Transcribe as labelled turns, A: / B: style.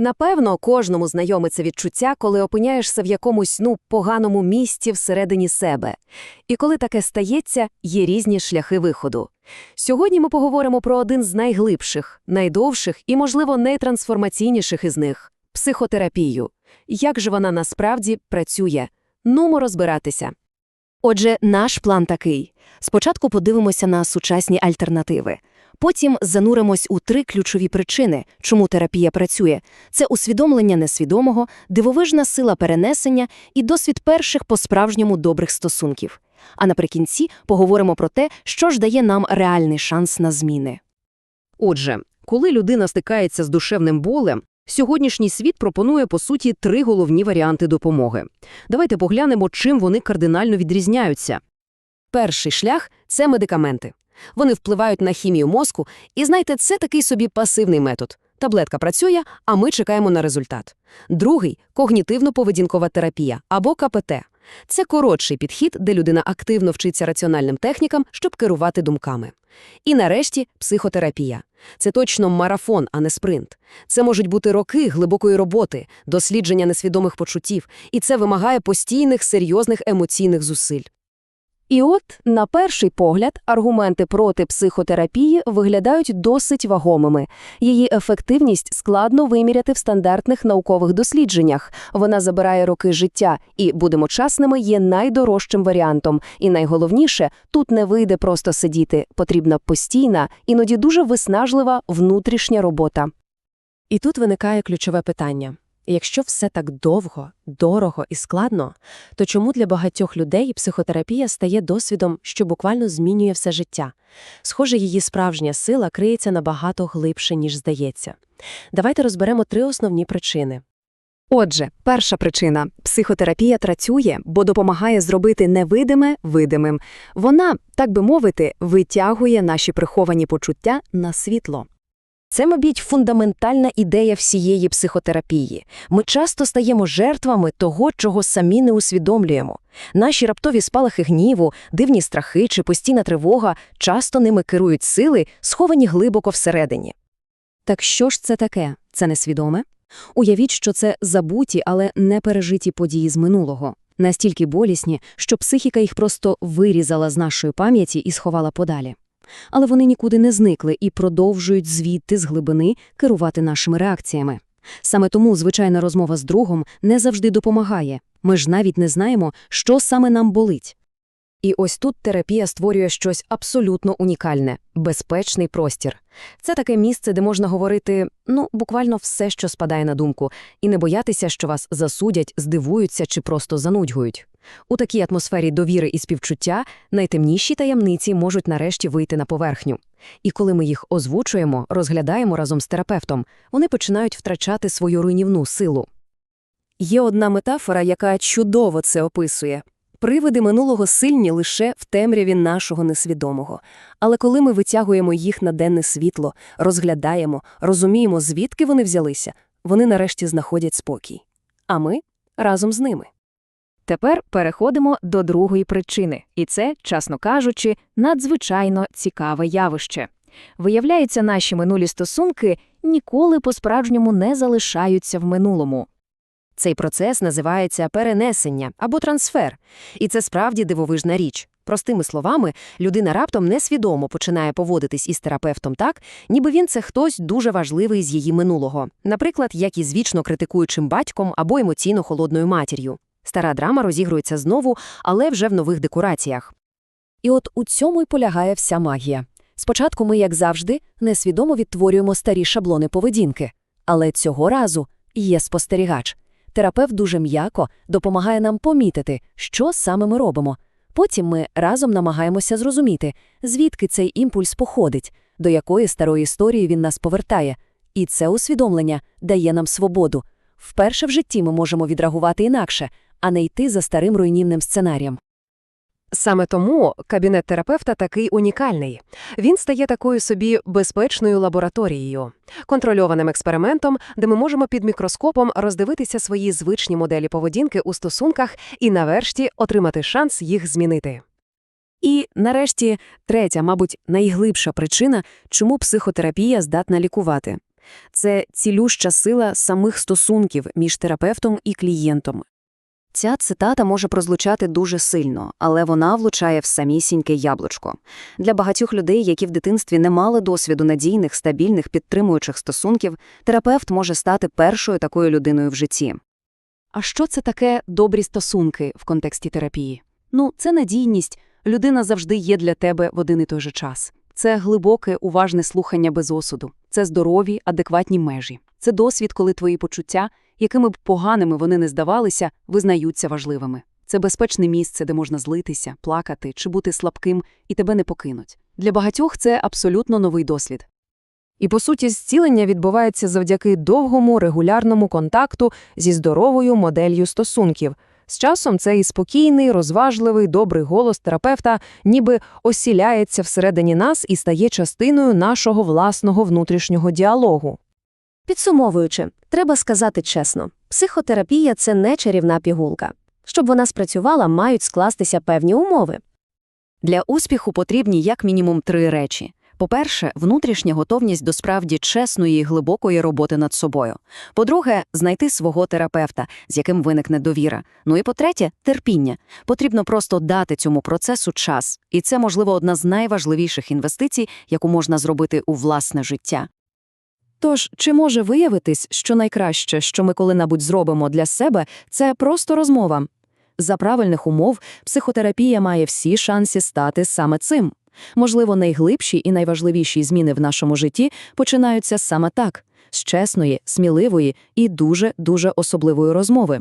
A: Напевно, кожному знайоме це відчуття, коли опиняєшся в якомусь ну поганому місці всередині себе. І коли таке стається, є різні шляхи виходу. Сьогодні ми поговоримо про один з найглибших, найдовших і, можливо, найтрансформаційніших із них психотерапію. Як же вона насправді працює? Нумо розбиратися.
B: Отже, наш план такий. Спочатку подивимося на сучасні альтернативи. Потім зануримось у три ключові причини, чому терапія працює. Це усвідомлення несвідомого, дивовижна сила перенесення і досвід перших по-справжньому добрих стосунків. А наприкінці поговоримо про те, що ж дає нам реальний шанс на зміни.
A: Отже, коли людина стикається з душевним болем, сьогоднішній світ пропонує, по суті, три головні варіанти допомоги. Давайте поглянемо, чим вони кардинально відрізняються. Перший шлях – це медикаменти. Вони впливають на хімію мозку, і, знаєте, це такий собі пасивний метод. Таблетка працює, а ми чекаємо на результат. Другий – когнітивно-поведінкова терапія, або КПТ. Це коротший підхід, де людина активно вчиться раціональним технікам, щоб керувати думками. І нарешті психотерапія. Це точно марафон, а не спринт. Це можуть бути роки глибокої роботи, дослідження несвідомих почуттів, і це вимагає постійних серйозних емоційних зусиль. І от, на перший погляд, аргументи проти психотерапії виглядають досить вагомими. Її ефективність складно виміряти в стандартних наукових дослідженнях. Вона забирає роки життя і, будемо чесними, є найдорожчим варіантом. І найголовніше, тут не вийде просто сидіти, потрібна постійна, іноді дуже виснажлива внутрішня робота. І тут виникає ключове питання. Якщо все так довго, дорого і складно, то чому для багатьох людей психотерапія стає досвідом, що буквально змінює все життя? Схоже, її справжня сила криється набагато глибше, ніж здається. Давайте розберемо три основні причини.
B: Отже, перша причина – психотерапія працює, бо допомагає зробити невидиме видимим. Вона, так би мовити, витягує наші приховані почуття на світло. Це, мабуть, фундаментальна ідея всієї психотерапії. Ми часто стаємо жертвами того, чого самі не усвідомлюємо. Наші раптові спалахи гніву, дивні страхи чи постійна тривога часто ними керують сили, сховані глибоко всередині. Так що ж це таке? Це несвідоме? Уявіть, що це забуті, але не пережиті події з минулого. Настільки болісні, що психіка їх просто вирізала з нашої пам'яті і сховала подалі але вони нікуди не зникли і продовжують звідти з глибини керувати нашими реакціями. Саме тому звичайна розмова з другом не завжди допомагає. Ми ж навіть не знаємо, що саме нам болить. І ось тут терапія створює щось абсолютно унікальне безпечний простір. Це таке місце, де можна говорити ну, буквально все, що спадає на думку, і не боятися, що вас засудять, здивуються чи просто занудьгують. У такій атмосфері довіри і співчуття найтемніші таємниці можуть нарешті вийти на поверхню. І коли ми їх озвучуємо, розглядаємо разом з терапевтом, вони починають втрачати свою руйнівну силу. Є одна метафора, яка чудово це описує. Привиди минулого сильні лише в темряві нашого несвідомого. Але коли ми витягуємо їх на денне світло, розглядаємо, розуміємо, звідки вони взялися, вони нарешті знаходять спокій. А ми разом з ними.
C: Тепер переходимо до другої причини, і це, чесно кажучи, надзвичайно цікаве явище. Виявляється, наші минулі стосунки ніколи по-справжньому не залишаються в минулому.
A: Цей процес називається перенесення або трансфер, і це справді дивовижна річ. Простими словами, людина раптом несвідомо починає поводитись із терапевтом так, ніби він це хтось дуже важливий з її минулого, наприклад, як із вічно критикуючим батьком або емоційно холодною матір'ю. Стара драма розігрується знову, але вже в нових декораціях. І от у цьому й полягає вся магія. Спочатку ми, як завжди, несвідомо відтворюємо старі шаблони поведінки. Але цього разу є спостерігач. Терапевт дуже м'яко допомагає нам помітити, що саме ми робимо. Потім ми разом намагаємося зрозуміти, звідки цей імпульс походить, до якої старої історії він нас повертає. І це усвідомлення дає нам свободу. Вперше в житті ми можемо відреагувати інакше, а не йти за старим руйнівним сценарієм. Саме тому кабінет терапевта такий унікальний. Він стає такою собі безпечною лабораторією, контрольованим експериментом, де ми можемо під мікроскопом роздивитися свої звичні моделі поведінки у стосунках і, нарешті, отримати шанс їх змінити. І, нарешті, третя, мабуть, найглибша причина, чому психотерапія здатна лікувати.
C: Це цілюща сила самих стосунків між терапевтом і клієнтом.
B: Ця цитата може прозвучати дуже сильно, але вона влучає в самісіньке яблучко. Для багатьох людей, які в дитинстві не мали досвіду надійних, стабільних, підтримуючих стосунків, терапевт може стати першою такою людиною в житті.
A: А що це таке добрі стосунки в контексті терапії? Ну, це надійність. Людина завжди є для тебе в один і той же час. Це глибоке, уважне слухання без осуду. Це здорові, адекватні межі. Це досвід, коли твої почуття, якими б поганими вони не здавалися, визнаються важливими. Це безпечне місце, де можна злитися, плакати чи бути слабким, і тебе не покинуть. Для багатьох це абсолютно новий досвід.
C: І, по суті, зцілення відбувається завдяки довгому регулярному контакту зі здоровою моделлю стосунків. З часом цей спокійний, розважливий, добрий голос терапевта ніби осіляється всередині нас і стає частиною нашого власного внутрішнього діалогу.
D: Підсумовуючи, треба сказати чесно, психотерапія – це не чарівна пігулка. Щоб вона спрацювала, мають скластися певні умови.
B: Для успіху потрібні як мінімум три речі. По-перше, внутрішня готовність до справді чесної і глибокої роботи над собою. По-друге, знайти свого терапевта, з яким виникне довіра. Ну і по-третє, терпіння. Потрібно просто дати цьому процесу час. І це, можливо, одна з найважливіших інвестицій, яку можна зробити у власне життя.
C: Тож, чи може виявитись, що найкраще, що ми коли-небудь зробимо для себе, це просто розмова? За правильних умов психотерапія має всі шанси стати саме цим. Можливо, найглибші і найважливіші зміни в нашому житті починаються саме так – з чесної, сміливої і дуже-дуже особливої розмови.